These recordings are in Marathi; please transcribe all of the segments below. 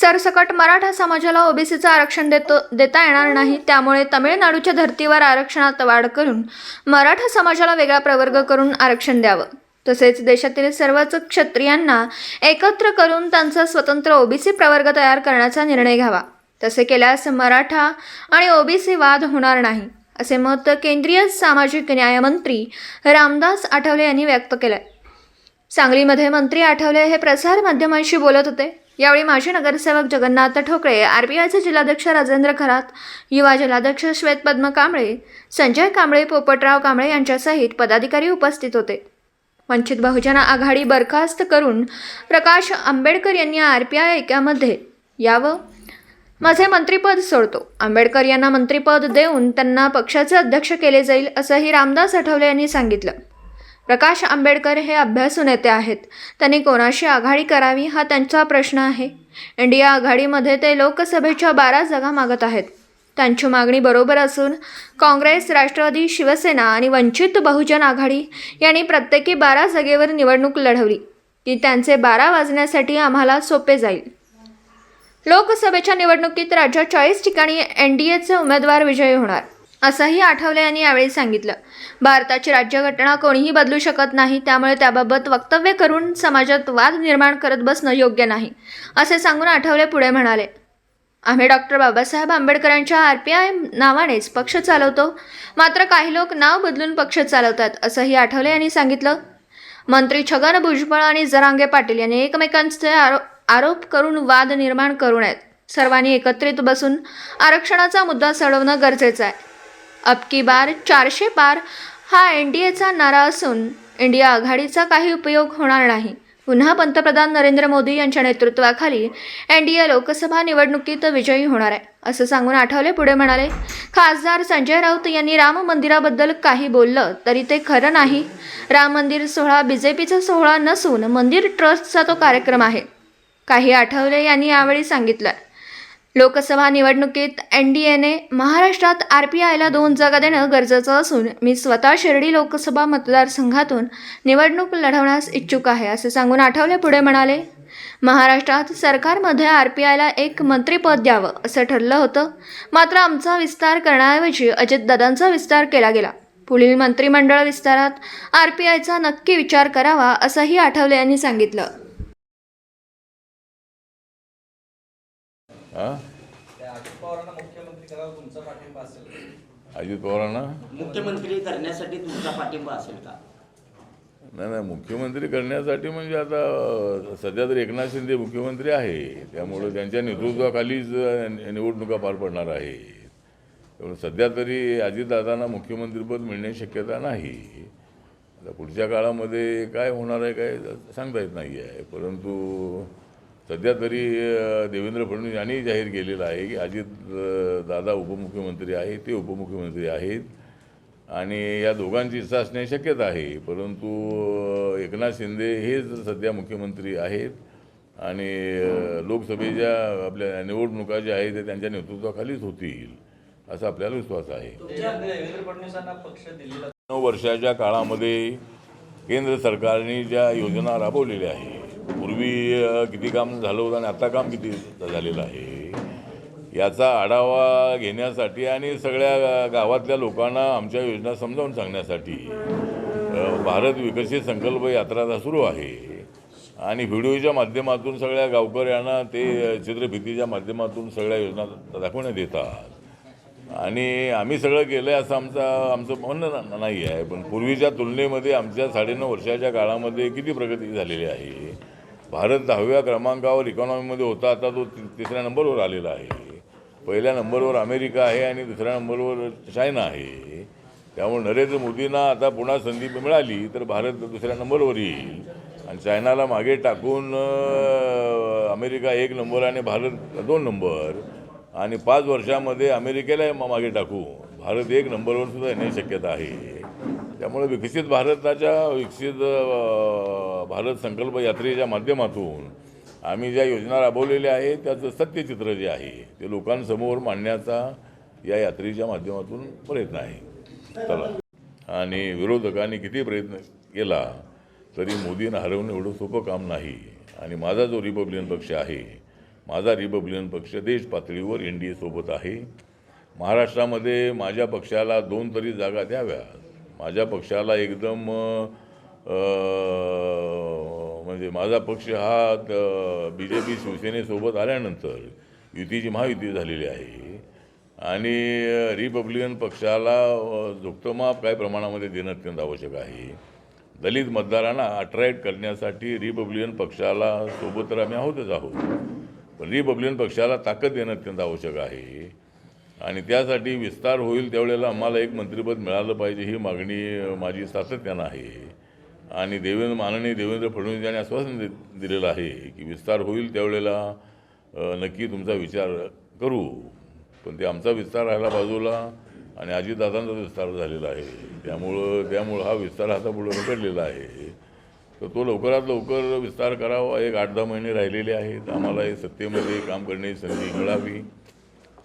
सरसकट मराठा समाजाला ओबीसीचं आरक्षण देतो देता येणार नाही. त्यामुळे तमिळनाडूच्या धर्तीवर आरक्षणात वाढ करून मराठा समाजाला वेगळा प्रवर्ग करून आरक्षण द्यावं. तसेच देशातील सर्वच क्षत्रियांना एकत्र करून त्यांचा स्वतंत्र ओबीसी प्रवर्ग तयार करण्याचा निर्णय घ्यावा. तसे केल्यास मराठा आणि ओबीसी वाद होणार नाही असे मत केंद्रीय सामाजिक न्यायमंत्री रामदास आठवले यांनी व्यक्त केलं सांगलीमध्ये मंत्री आठवले हे प्रसार माध्यमांशी बोलत होते. यावेळी माजी नगरसेवक जगन्नाथ ठोकळे आरपीआयचे जिल्हाध्यक्ष राजेंद्र खरात युवा जिल्हाध्यक्ष श्वेतपद्म कांबळे संजय कांबळे पोपटराव कांबळे यांच्यासहित पदाधिकारी उपस्थित होते. वंचित बहुजन आघाडी बरखास्त करून प्रकाश आंबेडकर यांनी आर पी आय ऐक्यामध्ये यावं. माझे मंत्रिपद सोडतो. आंबेडकर यांना मंत्रिपद देऊन त्यांना पक्षाचे अध्यक्ष केले जाईल असंही रामदास आठवले यांनी सांगितलं. प्रकाश आंबेडकर हे अभ्यासू नेते आहेत. त्यांनी कोणाशी आघाडी करावी हा त्यांचा प्रश्न आहे. इंडिया आघाडीमध्ये ते लोकसभेच्या बारा जागा मागत आहेत. त्यांची मागणी बरोबर असून काँग्रेस राष्ट्रवादी शिवसेना आणि वंचित बहुजन आघाडी यांनी प्रत्येकी बारा जागेवर निवडणूक लढवली. की त्यांचे बारा वाजण्यासाठी आम्हाला सोपे जाईल. लोकसभेच्या निवडणुकीत राज्यात चाळीस ठिकाणी एन डी एचे उमेदवार विजयी होणार. असंही आठवले यांनी यावेळी सांगितलं. भारताची राज्यघटना कोणीही बदलू शकत नाही त्यामुळे त्याबाबत वक्तव्य करून समाजात वाद निर्माण करत बसणं योग्य नाही असे सांगून आठवले पुढे म्हणाले. आम्ही डॉक्टर बाबासाहेब आंबेडकरांच्या आर पी आय नावानेच पक्ष चालवतो मात्र काही लोक नाव बदलून पक्ष चालवतात असंही आठवले यांनी सांगितलं. मंत्री छगन भुजबळ आणि जरांगे पाटील यांनी एकमेकांचे आरोप आरोप करून वाद निर्माण करू नयेत. सर्वांनी एकत्रित बसून आरक्षणाचा मुद्दा सोडवणं गरजेचं आहे. अब की बार चारशे पार हा एन डी एचा नारा असून इंडिया आघाडीचा काही उपयोग होणार नाही. पुन्हा पंतप्रधान नरेंद्र मोदी यांच्या नेतृत्वाखाली एन डी ए लोकसभा निवडणुकीत विजयी होणार आहे असं सांगून आठवले पुढे म्हणाले खासदार संजय राऊत यांनी राम मंदिराबद्दल काही बोललं तरी ते खरं नाही. राम मंदिर सोहळा बी जे पीचा सोहळा नसून मंदिर ट्रस्टचा तो कार्यक्रम आहे. काही आठवले यांनी यावेळी सांगितलं. लोकसभा निवडणुकीत एन डी एने महाराष्ट्रात आर पी आयला दोन जागा देणं गरजेचं असून मी स्वतः शिर्डी लोकसभा मतदारसंघातून निवडणूक लढवण्यास इच्छुक आहे असे सांगून आठवले पुढे म्हणाले महाराष्ट्रात सरकारमध्ये आर पी आयला एक मंत्रिपद द्यावं असं ठरलं होतं. मात्र आमचा विस्तार करण्याऐवजी अजितदादांचा विस्तार केला गेला. पुढील मंत्रिमंडळ विस्तारात आर पी आयचा नक्की विचार करावा असंही आठवले यांनी सांगितलं. अजित पवारांना मुख्यमंत्री करावं तुमचा पाठिंबा असेल. अजित पवारांना? मुख्यमंत्री करण्यासाठी तुमचा पाठिंबा असेल का? नाही नाही मुख्यमंत्री करण्यासाठी म्हणजे आता सध्या तर एकनाथ शिंदे मुख्यमंत्री आहे. त्यामुळे त्यांच्या नेतृत्वाखालीच निवडणुका पार पडणार आहे त्यामुळे सध्या तरी अजितदादांना मुख्यमंत्रीपद मिळण्याची शक्यता नाही. आता पुढच्या काळामध्ये काय होणार आहे काय सांगता येत नाही आहे परंतु सध्या तरी देवेंद्र फडणवीस यांनी जाहीर केलेलं आहे की अजित दादा उपमुख्यमंत्री आहेत ते उपमुख्यमंत्री आहेत. आणि या दोघांची इच्छा असण्याची शक्यता आहे. परंतु एकनाथ शिंदे हेच सध्या मुख्यमंत्री आहेत. आणि लोकसभेच्या आपल्या निवडणुका ज्या आहेत त्या त्यांच्या नेतृत्वाखालीच होतील असा आपल्याला विश्वास आहे. नऊ वर्षाच्या काळामध्ये केंद्र सरकारने ज्या योजना राबवलेल्या आहे पूर्वी किती काम झालं होतं आणि आता काम किती झालेलं आहे? याचा आढावा घेण्यासाठी आणि सगळ्या गावातल्या लोकांना आमच्या योजना समजावून सांगण्यासाठी भारत विकसित संकल्प यात्रा आता सुरू आहे. आणि व्हिडिओच्या माध्यमातून सगळ्या गावकऱ्यांना ते चित्रफितीच्या माध्यमातून सगळ्या योजना दाखवण्यात येतात. आणि आम्ही सगळं केलं आहे असं आमचा आमचं म्हणणं नाही आहे. पण पूर्वीच्या तुलनेमध्ये आमच्या साडेनऊ वर्षाच्या काळामध्ये किती प्रगती झालेली आहे? भारत दहाव्या क्रमांकावर इकॉनॉमीमध्ये होता. आता तो तिसऱ्या नंबरवर आलेला आहे. पहिल्या नंबरवर अमेरिका आहे आणि दुसऱ्या नंबरवर चायना आहे. त्यामुळे नरेंद्र मोदींना आता पुन्हा संधी मिळाली तर भारत दुसऱ्या नंबरवर येईल. आणि चायनाला मागे टाकून अमेरिका एक नंबर आणि भारत दोन नंबर. आणि पाच वर्षामध्ये अमेरिकेला मागे टाकू भारत एक नंबरवर सुद्धा येण्याची शक्यता आहे. त्यामुळे विकसित भारताच्या विकसित भारत संकल्प यात्रेच्या माध्यमातून आम्ही ज्या योजना राबवलेल्या आहेत त्याचं सत्यचित्र जे आहे ते लोकांसमोर मांडण्याचा या यात्रेच्या माध्यमातून प्रयत्न आहे. चला. आणि विरोधकांनी किती प्रयत्न केला तरी मोदींना हरवणं एवढं सोपं काम नाही. आणि माझा जो रिपब्लिकन पक्ष आहे माझा रिपब्लिकन पक्ष देश पातळीवर एन डी एसोबत आहे. महाराष्ट्रामध्ये माझ्या पक्षाला दोन तरी जागा द्याव्या माझ्या पक्षाला एकदम म्हणजे माझा पक्ष हा बी जे पी शिवसेनेसोबत आल्यानंतर युतीची महायुती झालेली आहे. आणि रिपब्लिकन पक्षाला अ, काय काही प्रमाणामध्ये देणं अत्यंत आवश्यक आहे. दलित मतदारांना अट्रॅक्ट करण्यासाठी रिपब्लिकन पक्षाला सोबत तर आम्ही आहोतच आहोत. पण रिपब्लिकन पक्षाला ताकद देणं अत्यंत आवश्यक आहे. आणि त्यासाठी विस्तार होईल त्यावेळेला आम्हाला एक मंत्रिपद मिळालं पाहिजे ही मागणी माझी सातत्यानं आहे. आणि देवेंद्र माननीय देवेंद्र फडणवीस यांनी आश्वासन दे दिलेलं आहे की विस्तार होईल त्यावेळेला नक्की तुमचा विचार करू. पण ते आमचा विस्तार राहिला बाजूला आणि अजितदादांचा विस्तार झालेला आहे. त्यामुळं त्यामुळं हा विस्तार आता पुढे रखडलेला आहे. तर तो लवकरात लवकर विस्तार करावा. एक आठ दहा महिने राहिलेले आहेत. आम्हाला हे सत्तेमध्ये काम करण्याची संधी मिळावी.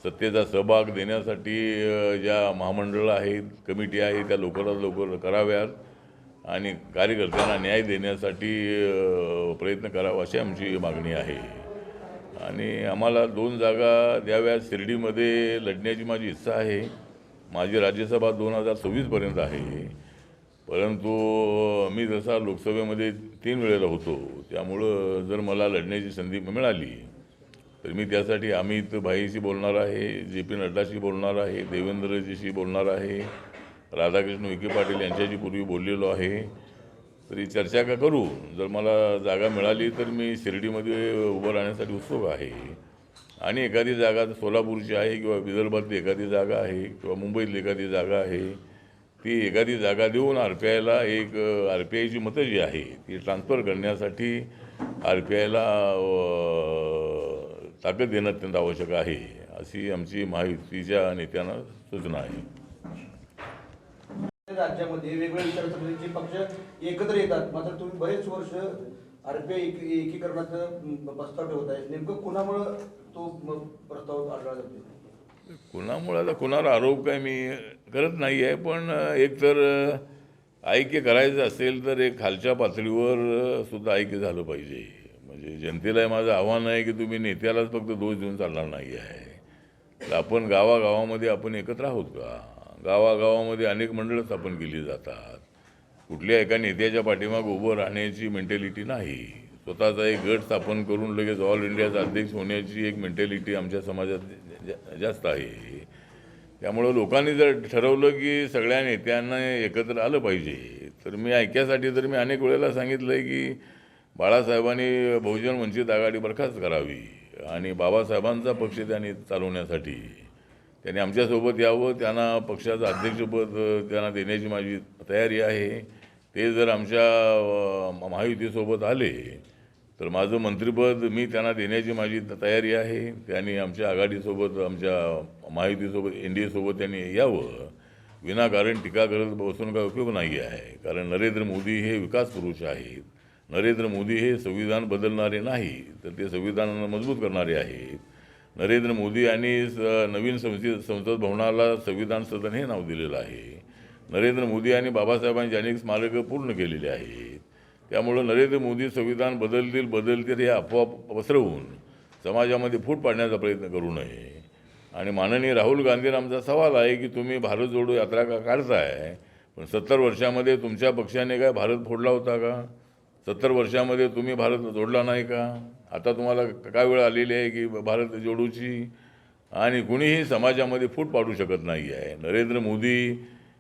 सत्तेचा सहभाग देण्यासाठी ज्या महामंडळं आहेत कमिटी आहे त्या लवकरात लवकर कराव्यात आणि कार्यकर्त्यांना न्याय देण्यासाठी प्रयत्न करावा अशी आमची मागणी आहे. आणि आम्हाला दोन जागा द्याव्यात. शिर्डीमध्ये लढण्याची माझी इच्छा आहे. माझी राज्यसभा दोन हजार सव्वीसपर्यंत आहे. परंतु मी जसा लोकसभेमध्ये तीन वेळेला होतो त्यामुळं जर मला लढण्याची संधी मिळाली तर मी त्यासाठी अमित भाईशी बोलणार आहे जे पी नड्डाशी बोलणार आहे देवेंद्रजीशी बोलणार आहे राधाकृष्ण विखे पाटील यांच्याशी पूर्वी बोललेलो आहे. तरी चर्चा का करू? जर मला जागा मिळाली तर मी शिर्डीमध्ये उभं राहण्यासाठी उत्सुक आहे. आणि एखादी जागा सोलापूरची आहे किंवा विदर्भातली एखादी जागा आहे किंवा मुंबईतली एखादी जागा आहे ती एखादी जागा देऊन आर पी आयला एक आर पी आयची मतं जी आहे ती ट्रान्सफर करण्यासाठी आर पी आयला ताकद देणं अत्यंत आवश्यक आहे अशी आमची महायुतीच्या नेत्यांना सूचना आहे. राज्यामध्ये वेगवेगळ्या विचारसरणीचे पक्ष एकत्र येतात. मात्र तुम्ही बरेच वर्ष आरपीआय एकीकरणाचा प्रस्ताव ठेवत आहे नेमकं कुणामुळं तो प्रस्ताव आढळला जातो कुणामुळे आता कुणावर आरोप काय मी करत नाही आहे पण एकतर ऐक्य करायचं असेल तर एक खालच्या पातळीवर सुद्धा ऐक्य झालं पाहिजे. म्हणजे जनतेला माझं आव्हान आहे की तुम्ही नेत्यालाच फक्त दोष देऊन चालणार नाही आहे. तर आपण गावागावामध्ये आपण एकत्र आहोत का? गावागावामध्ये अनेक मंडळं स्थापन केली जातात. कुठल्या एका नेत्याच्या पाठीमाग उभं राहण्याची मेंटॅलिटी नाही. स्वतःचा एक गट स्थापन करून लगेच ऑल इंडियाचा अध्यक्ष होण्याची एक मेंटॅलिटी आमच्या समाजात जा- जास्त आहे. त्यामुळं लोकांनी जर ठरवलं की सगळ्या नेत्यांना एकत्र आलं पाहिजे तर मी ऐक्यासाठी तर मी अनेक वेळेला सांगितलं आहे की बाळासाहेबांनी बहुजन वंचित आघाडी बरखास्त करावी आणि बाबासाहेबांचा पक्ष त्यांनी चालवण्यासाठी. त्यांनी आमच्यासोबत यावं त्यांना पक्षाचं अध्यक्षपद त्यांना देण्याची माझी तयारी आहे. ते जर आमच्या महायुतीसोबत आले तर माझं मंत्रिपद मी त्यांना देण्याची माझी तयारी आहे. त्यांनी आमच्या आघाडीसोबत आमच्या महायुतीसोबत एन डी एसोबत त्यांनी यावं. विनाकारण टीका करत बसून काय उपयोग नाही आहे. कारण नरेंद्र मोदी हे विकास पुरुष आहेत. नरेंद्र मोदी हे संविधान बदलणारे नाही तर ते संविधानाला मजबूत करणारे आहेत. नरेंद्र मोदी यांनी नवीन संसद संसद भवनाला संविधान सदन हे नाव दिलेलं आहे. नरेंद्र मोदी यांनी बाबासाहेबांची अनेक स्मारकं पूर्ण केलेली आहेत. त्यामुळं नरेंद्र मोदी संविधान बदलतील बदलतील हे अफवा पसरवून समाजामध्ये फूट पाडण्याचा प्रयत्न करू नये. आणि माननीय राहुल गांधींना आमचा सवाल आहे की तुम्ही भारत जोडो यात्रा का काढताय? पण सत्तर वर्षामध्ये तुमच्या पक्षाने काय भारत फोडला होता का? सत्तर वर्षामध्ये तुम्ही भारत जोडला नाही का? आता तुम्हाला काय वेळ आलेली आहे की भारत जोडूची? आणि कुणीही समाजामध्ये फूट पाडू शकत नाही आहे. नरेंद्र मोदी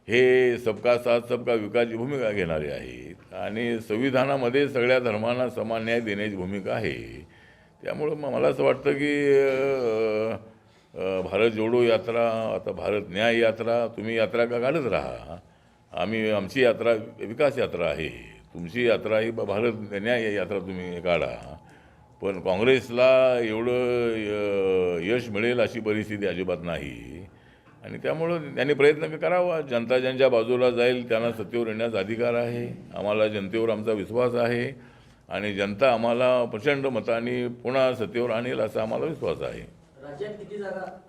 हे सबका साथ सबका विकासची भूमिका घेणारे आहेत. आणि संविधानामध्ये सगळ्या धर्मांना समान न्याय देण्याची भूमिका आहे. त्यामुळं मग मला असं वाटतं की भारत जोडो यात्रा आता भारत न्याय यात्रा तुम्ही यात्रा का काढत राहा? आम्ही आमची यात्रा विकास यात्रा आहे. तुमची यात्रा ही भारत न्याय यात्रा तुम्ही काढा. पण काँग्रेसला एवढं य- यश मिळेल अशी परिस्थिती अजिबात नाही. आणि त्यामुळं त्यांनी प्रयत्न करावा. जनता ज्यांच्या बाजूला जाईल त्यांना सत्तेवर येण्याचा अधिकार आहे. आम्हाला जनतेवर आमचा विश्वास आहे. आणि जनता आम्हाला प्रचंड मताने पुन्हा सत्तेवर आणेल असा आम्हाला विश्वास आहे. राज्यात किती जागा